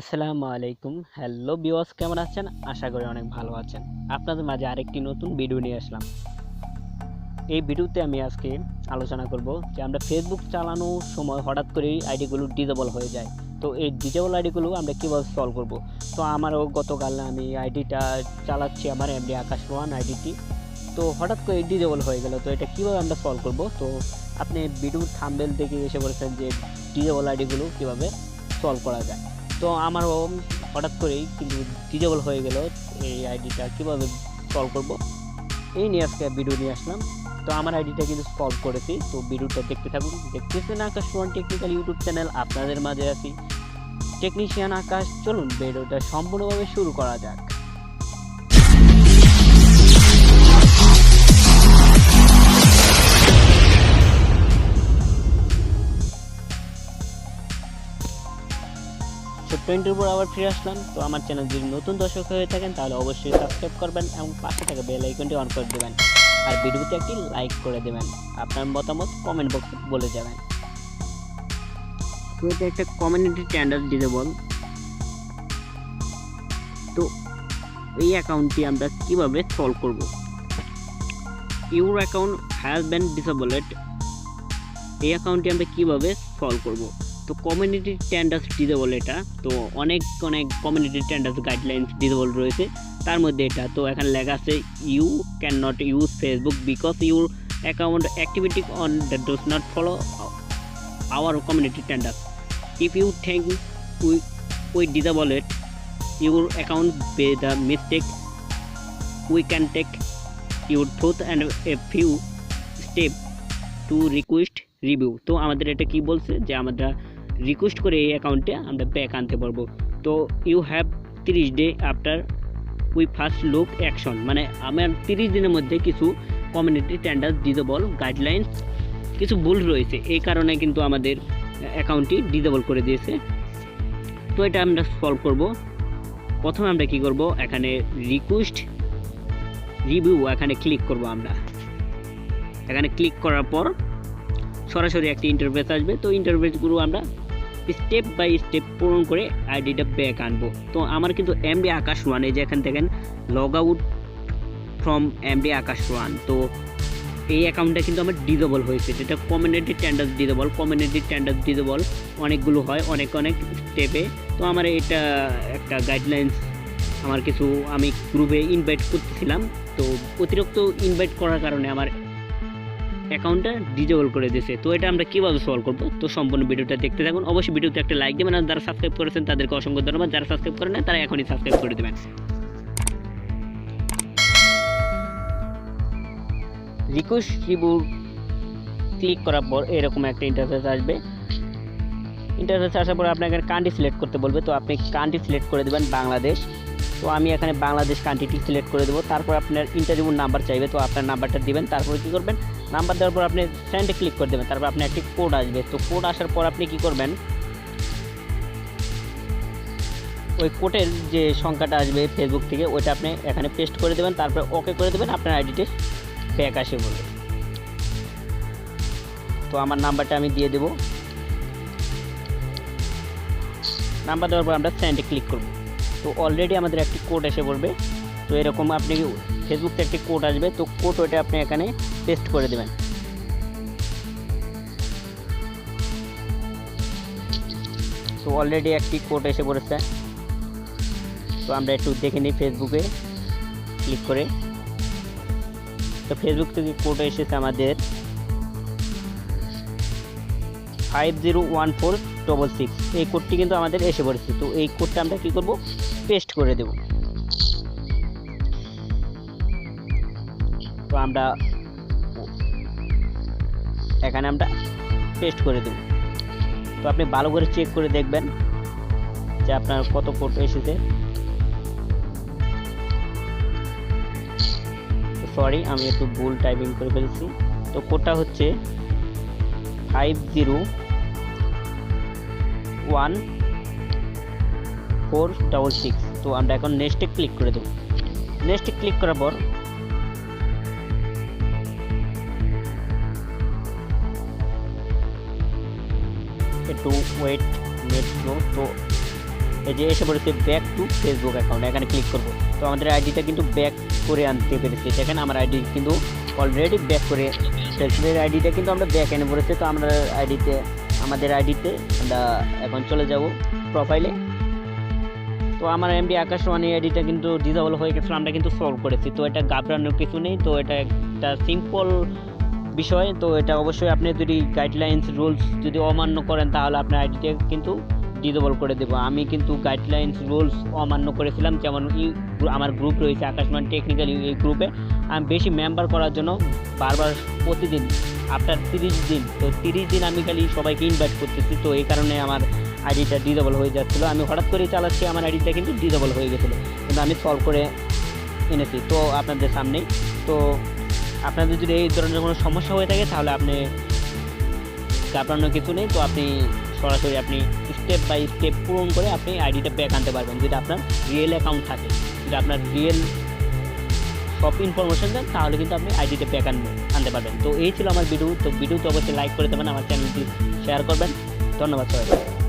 আসসালামু আলাইকুম। হ্যালো বিওয়াস কেমন আছেন? আশা করি অনেক ভালো আছেন। আপনাদের মাঝে আরেকটি নতুন ভিডিও নিয়ে আসলাম। এই ভিডিওতে আমি আজকে আলোচনা করব যে আমরা ফেসবুক চালানোর সময় হঠাৎ করেই আইডিগুলো ডিজেবল হয়ে যায়। তো এই ডিজেবল আইডিগুলো আমরা কীভাবে সলভ করব? তো আমারও গতকাল আমি আইডিটা চালাচ্ছি, আমার এমডি আকাশ রোহান আইডিটি তো হঠাৎ করে ডিজেবল হয়ে গেল। তো এটা কীভাবে আমরা সলভ করব? তো আপনি ভিডিওর থাম্বেল দেখে এসে বলেছেন যে ডিজেবল আইডিগুলো কীভাবে সলভ করা যায়। তো আমার বাবা হঠাৎ করেই কিন্তু ডিজেবল হয়ে গেল এই আইডিটা। কীভাবে সলভ করব? এই নিয়ে আজকে ভিডিও নিয়ে আসলাম। তো আমার আইডিটা কিন্তু সলভ করেছি। তো ভিডিওটা দেখতে থাকুন। দেখতেছেন Akash one technical YouTube channel আপনাদের মাঝে আছি। টেকনিশিয়ান আকাশ, চলুন ভিডিওটা সম্পূর্ণভাবে শুরু করা যাক। ছোট্ট ইন্টারভিউ আবার ফিরে আসলাম। তো আমার চ্যানেল যদি নতুন দর্শক হয়ে থাকেন, তাহলে অবশ্যই সাবস্ক্রাইব করবেন এবং পাশে থাকা বেল আইকনটি অন করে দেবেন। আর ভিডিওতে একটি লাইক করে দেবেন। আপনার মতামত কমেন্ট বক্সে বলে যাবেন। তো এটা একটা কমিউনিটি স্ট্যান্ডার্ড ডিজেবল তো এই অ্যাকাউন্টটি আমরা কীভাবে সলভ করব? Your account has been disabled এই অ্যাকাউন্টটি আমরা কীভাবে সলভ করব? তো কমিউনিটি স্ট্যান্ডার্ডস ডিজেবল এটা। তো অনেক অনেক কমিউনিটি স্ট্যান্ডার্ডস গাইডলাইন্স ডিজেবল রয়েছে। তার মধ্যে এটা। তো এখানে লেখা আছে you can not use Facebook because your account activity on that does not follow our community standard if you think we we disable it your account by the mistake we can take your through and a few step to request review তো আমাদের এটা কি বলছে? যে আমরা request করে এই অ্যাকাউন্টে আমরা ব্যাক আনতে পারব। তো ইউ হ্যাভ তিরিশ day after we first look action মানে আমার তিরিশ দিনের মধ্যে কিছু কমিউনিটি স্ট্যান্ডার্ড ডিজেবল গাইডলাইন্স কিছু ভুল রয়েছে। এই কারণে কিন্তু আমাদের অ্যাকাউন্টটি ডিজেবল করে দিয়েছে। তো এটা আমরা সলভ করব। প্রথমে আমরা কি করব? এখানে রিকোয়েস্ট রিভিউ এখানে ক্লিক করব আমরা। এখানে ক্লিক করার পর সরাসরি একটি ইন্টারভেস আসবে। তো ইন্টারভেসগুলো আমরা স্টেপ বাই স্টেপ পূরণ করে আইডিটা ব্যাক আনব। তো আমার কিন্তু এমডি আকাশ ওয়ান এই যে এখান থেকে log out from MD Akash one তো এই অ্যাকাউন্টটা কিন্তু আমার ডিজেবল হয়েছে। যেটা community standard disable community standard disable অনেকগুলো হয়, অনেক অনেক স্টেপে তো আমার এটা একটা গাইডলাইন্স আমার কিছু আমি গ্রুপে ইনভাইট করতেছিলাম। তো অতিরিক্ত ইনভাইট করার কারণে আমার অ্যাকাউন্টটা ডিজেবল করে দিয়েছে। তো এটা আমরা কীভাবে সলভ করব? তো সম্পূর্ণ ভিডিওটা দেখতে থাকুন। অবশ্যই ভিডিওতে একটা লাইক দেবেন। আর যারা সাবস্ক্রাইব করেছেন, তাদেরকে অসংখ্য ধন্যবাদ। যারা সাবস্ক্রাইব করেন না তারা এখনই সাবস্ক্রাইব করে দেবেন। রিকোয়েস্ট রিভিউ ক্লিক করার পর এরকম একটা ইন্টারফেস আসবে। ইন্টারফেস আসার পর আপনাকে কান্ট্রি সিলেক্ট করতে বলবে। তো আপনি কান্ট্রি সিলেক্ট করে দেবেন বাংলাদেশ। তো আমি এখানে বাংলাদেশ কান্ট্রিটি সিলেক্ট করে দেবো। তারপর আপনার ইন্টারভিউর নাম্বার চাইবে। তো আপনার নাম্বারটা দিবেন। তারপর কী করবেন? নাম্বার দেওয়ার পর আপনি সেন্ডে ক্লিক করে দেবেন, তারপর আপনি একটি কোড আসবে। তো কোড আসার পর আপনি কি করবেন? ওই কোটের যে সংখ্যাটা আসবে ফেসবুক থেকে, ওইটা আপনি এখানে পেস্ট করে দেবেন, তারপর ওকে করে দেবেন, আপনার আইডিতে ব্যাক আসে বলে। তো আমার নাম্বারটা আমি দিয়ে দেব। নাম্বার দেওয়ার পর আমরা সেন্ডে ক্লিক করব। তো অলরেডি আমাদের একটি কোড এসে পড়বে। তো এরকম আপনি ফেসবুক থেকে একটি কোড আসবে। তো কোড ওইটা আপনি এখানে পেস্ট করে দেবেন। তো অলরেডি একটি কোড এসে পড়েছে। তো আমরা একটু দেখে নিই ফেসবুকে ক্লিক করে। তো ফেসবুক থেকে কোড এসেছে আমাদের five zero one four double six এই কোডটি কিন্তু আমাদের এসে পড়েছে। তো এই কোডটা আমরা কী করব? পেস্ট করে দেব। তো আমরা এখানে আমরা পেস্ট করে দেব। তো আপনি ভালো করে চেক করে দেখবেন যে আপনার কত কোড এসেছে। সরি আমি একটু ভুল টাইপিং করে ফেলেছি। তো কোডটা হচ্ছে five zero one four double six তো আমরা এখন নেক্সটে ক্লিক করে দেবো। নেক্সটে ক্লিক করার পর একটু ওয়েট নেট স্লো তো এই যে এসে পড়েছে ব্যাক টু ফেসবুক অ্যাকাউন্ট এখানে ক্লিক করব। তো আমাদের আইডিটা কিন্তু ব্যাক করে আনতে পেরেছি। দেখেন আমার আইডি কিন্তু অলরেডি ব্যাক করে ফেসবুকের আইডিটা কিন্তু আমরা ব্যাক এনে পড়েছি, তো আমরা আইডিতে আমাদের আইডিতে আমরা এখন চলে যাব প্রোফাইলে তো আমার এমডি আকাশবাণী আইডিটা কিন্তু ডিসেবল হয়ে গেছিল আমরা কিন্তু সলভ করেছি। তো এটা ঘাবড়ানোর কিছু নেই, তো এটা একটা সিম্পল বিষয়, তো এটা অবশ্যই আপনি যদি গাইডলাইন্স রুলস যদি অমান্য করেন, তাহলে আপনার আইডিটা কিন্তু ডিসেবল করে দেবো। আমি কিন্তু গাইডলাইন্স রুলস অমান্য করেছিলাম, যেমন আমার গ্রুপ রয়েছে আকাশবাণী টেকনিক্যাল এই গ্রুপে আমি বেশি মেম্বার করার জন্য বারবার প্রতিদিন আফটার তিরিশ দিন, তো তিরিশ দিন আমি খালি সবাইকে ইনভাইট করতেছি, তো এই কারণে আমার আইডিটা ডিসেবল হয়ে যাচ্ছিল। আমি হঠাৎ করেই চালাচ্ছি, আমার আইডিটা কিন্তু ডিসেবল হয়ে গেছিল। কিন্তু আমি সলভ করে এনেছি, তো আপনাদের সামনেই, তো আপনাদের যদি এই ধরনের কোনো সমস্যা হয়ে থাকে, তাহলে আপনি ঘাবড়ানোর কিছু নেই। তো আপনি সরাসরি আপনি স্টেপ বাই স্টেপ পূরণ করে আপনি আইডিটা ব্যাক আনতে পারবেন যদি আপনার রিয়েল অ্যাকাউন্ট থাকে। যদি আপনার রিয়েল সব ইনফরমেশন দেন, তাহলে কিন্তু আপনি আইডিটা ব্যাক আনবে, আনতে পারবেন। তো এই ছিল আমার ভিডিও তো ভিডিওতে অবশ্যই লাইক করে দেবেন, আমার চ্যানেলটি শেয়ার করবেন। ধন্যবাদ সবাই